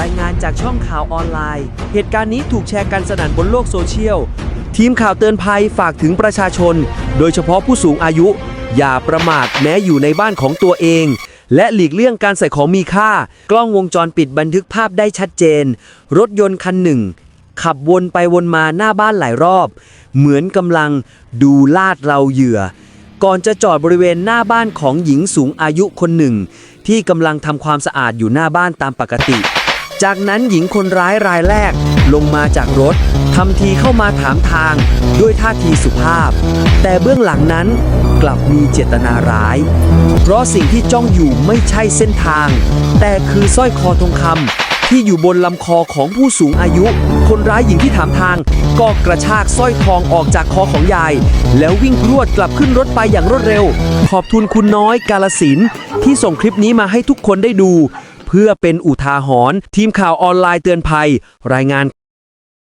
รายงานจากช่องข่าวออนไลน์ เหตุการณ์นี้ถูกแชร์กันสนั่นบนโลกโซเชียล ทีมข่าวเตือนภัยฝากถึงประชาชน โดยเฉพาะผู้สูงอายุ อย่าประมาทแม้อยู่ในบ้านของตัวเอง และหลีกเลี่ยงการใส่ของมีค่า กล้องวงจรปิดบันทึกภาพได้ชัดเจน รถยนต์คันหนึ่ง ขับวนไปวนมาหน้าบ้านหลายรอบ เหมือนกำลังดูลาดเราเหยื่อ ก่อนจะจอดบริเวณหน้าบ้านของหญิงสูงอายุคนหนึ่ง ที่กำลังทำความสะอาดอยู่หน้าบ้านตามปกติ จากนั้นหญิงคนร้ายรายแรกลงมาจากรถทำทีเข้ามาถามทางด้วยท่าทีสุภาพ แต่เบื้องหลังนั้นกลับมีเจตนาร้าย เพราะสิ่งที่จ้องอยู่ไม่ใช่เส้นทาง แต่คือสร้อยคอทองคำที่อยู่บนลำคอของผู้สูงอายุ คนร้ายหญิงที่ถามทาง ก็กระชากสร้อยทองออกจากคอของยาย แล้ววิ่งรวดกลับขึ้นรถไปอย่างรวดเร็ว ขอบคุณคุณน้อยกาลสินที่ส่งคลิปนี้มาให้ทุกคนได้ดู เพื่อเป็นอุทาหรณ์ทีมข่าวออนไลน์เตือนภัย รายงาน